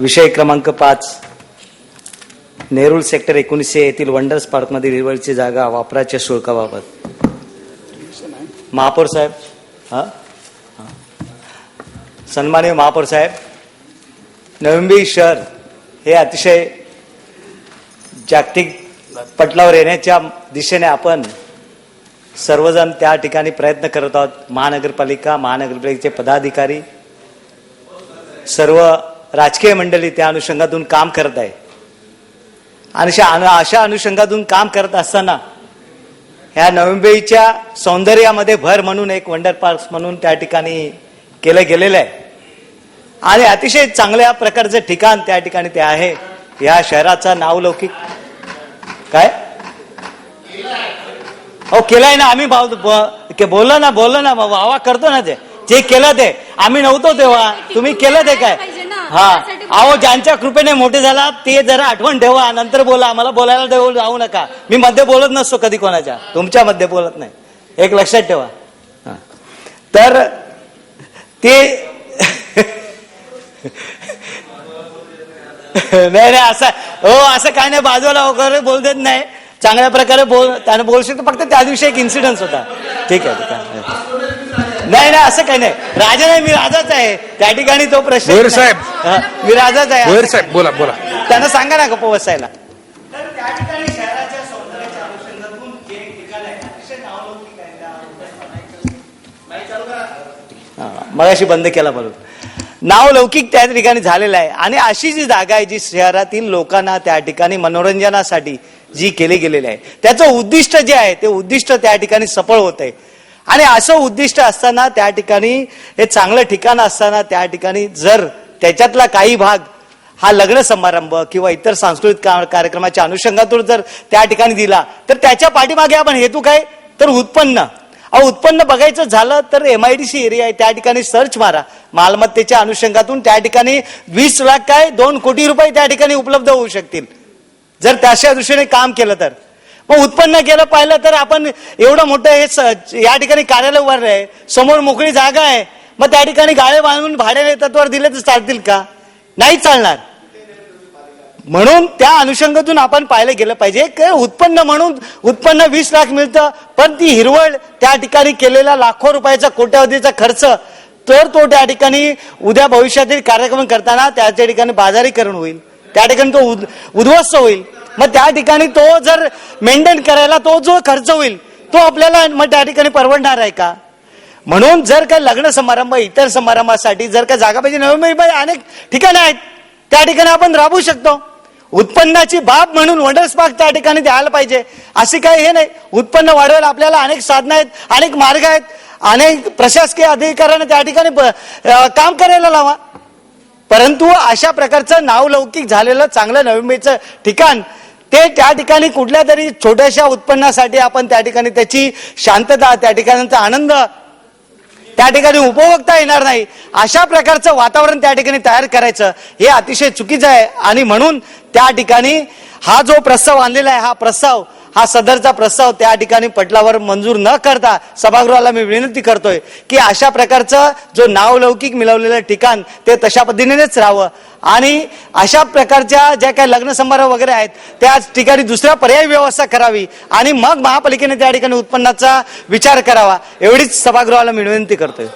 विषय क्रमांक पाच. नेरूळ सेक्टर एकोणीसशे येथील वंडर्स पार्कमध्ये हिरवळची जागा वापराच्या शुल्काबाबत. महापौर साहेब हां? सन्माननीय महापौर साहेब नवी शहर हे अतिशय जागतिक पटलावर येण्याच्या दिशेने आपण सर्वजण त्या ठिकाणी प्रयत्न करत आहोत. महानगरपालिका महानगरपालिकेचे पदाधिकारी सर्व राजकीय मंडळी त्या अनुषंगातून काम करत आहे. आणि अशा अनु- अशा अनुषंगातून काम करत असताना ह्या नवी सौंदर्यामध्ये भर म्हणून एक वंडर पार्क म्हणून त्या ठिकाणी केलं गेलेलं आहे. आणि अतिशय चांगल्या प्रकारचं ठिकाण त्या ठिकाणी ते आहे. या शहराचा नावलौकिक काय? हो केलंय ना. आम्ही भाऊ के- बोललो ना बोललो ना. वावा करतो ना ते. जे केलं ते. आम्ही नव्हतो तेव्हा. तुम्ही केलं ते काय? हा. अहो ज्यांच्या कृपेने मोठे झाला ते जरा आठवण ठेवा. नंतर बोला. मला बोलायला देऊ जाऊ नका. मी मध्ये बोलत नसतो कधी कोणाच्या. तुमच्या मध्ये बोलत नाही. एक लक्षात ठेवा. तर ते नाही नाही असं हो असं काय नाही. बाजूला वगैरे बोल देत नाही. चांगल्या प्रकारे बोल त्याने बोलू शकतो. फक्त त्या दिवशी एक इन्सिडन्स होता. ठीक आहे ठीक आहे. नाही नाही असं काही नाही. राजा नाही मी राजाच आहे. त्या ठिकाणी तो प्रश्न भोईर. साहेब. हा, मी राजाच आहे. भोईर साहेब बोला बोला. त्यांना सांगा ना गप्प बसायला. मगाशी बंद केला म्हणून नाव लौकिक त्या ठिकाणी झालेलं आहे. आणि अशी जी जागा आहे जी शहरातील लोकांना त्या ठिकाणी मनोरंजनासाठी जी केली गेलेली आहे. त्याचं उद्दिष्ट जे आहे ते उद्दिष्ट त्या ठिकाणी सफळ होत आहे आणि असं उद्दिष्ट असताना त्या ठिकाणी हे चांगलं ठिकाण असताना त्या ठिकाणी जर त्याच्यातला काही भाग हा लग्न समारंभ किंवा इतर सांस्कृतिक का- कार्यक्रमाच्या अनुषंगातून जर त्या ठिकाणी दिला तर त्याच्या पाठीमागे आपण हेतू काय? तर उत्पन्न. अहो उत्पन्न बघायचं झालं तर M I D C area आहे त्या ठिकाणी सर्च मारा. मालमत्तेच्या अनुषंगातून त्या ठिकाणी वीस लाख काय दोन कोटी रुपये त्या ठिकाणी उपलब्ध होऊ शकतील. जर त्याच्या दृष्टीने काम केलं तर. मग उत्पन्न केलं पाहिलं तर आपण एवढं मोठं हे स- या ठिकाणी कार्यालय उभारलं आहे. समोर मोकळी जागा आहे. मग त्या ठिकाणी गाळे बांधून भाड्याने तत्वावर दिले तर चालतील का? नाही चालणार. म्हणून त्या अनुषंगातून आपण पाहिलं गेलं पाहिजे उत्पन्न म्हणून उत्पन्न वीस लाख मिळतं पण ती हिरवळ त्या ठिकाणी केलेला लाखो रुपयाचा कोट्यावधीचा खर्च तर तो त्या ठिकाणी उद्या भविष्यातील कार्यक्रम करताना त्याच्या ठिकाणी बाजारीकरण होईल. त्या ठिकाणी तो उद- उद्ध्वस्त होईल. मग त्या ठिकाणी तो जर मेंटेन करायला तो जो खर्च होईल तो आपल्याला मग त्या ठिकाणी परवडणार आहे का? म्हणून जर का लग्न समारंभ इतर समारंभासाठी जर का जागा पाहिजे नवी अनेक ठिकाणं आहेत त्या ठिकाणी आपण राबवू शकतो. उत्पन्नाची बाब म्हणून वंडर्स पार्क त्या ठिकाणी द्यायला पाहिजे अशी काही हे नाही. उत्पन्न वाढवायला आपल्याला अनेक साधनं आहेत अनेक मार्ग आहेत अनेक प्रशासकीय अधिकाऱ्यांना त्या ठिकाणी ब- काम करायला लावा. परंतु अशा प्रकारचं नावलौकिक झालेलं चांगलं नवी मुंबईचं ठिकाण ते त्या ठिकाणी कुठल्या तरी छोट्याशा उत्पन्नासाठी आपण त्या ठिकाणी त्याची शांतता त्या ठिकाणचा आनंद त्या ठिकाणी उपभोगता येणार नाही. अशा प्रकारचं वातावरण त्या ठिकाणी तयार करायचं हे अतिशय चुकीचं आहे. आणि म्हणून त्या ठिकाणी हा जो प्रस्ताव आणलेला आहे हा प्रस्ताव हा सदरचा प्रस्ताव त्या ठिकाणी पटलावर मंजूर न करता सभागृहाला मी विनंती करतोय की अशा प्रकारचं जो नावलौकिक मिळवलेलं ठिकाण ते तशा पद्धतीनेच राहावं. आणि अशा प्रकारच्या ज्या काही लग्न समारंभ वगैरे आहेत त्याच ठिकाणी दुसऱ्या पर्यायी व्यवस्था करावी आणि मग महापालिकेने त्या ठिकाणी उत्पन्नाचा विचार करावा एवढीच सभागृहाला मी विनंती करतोय.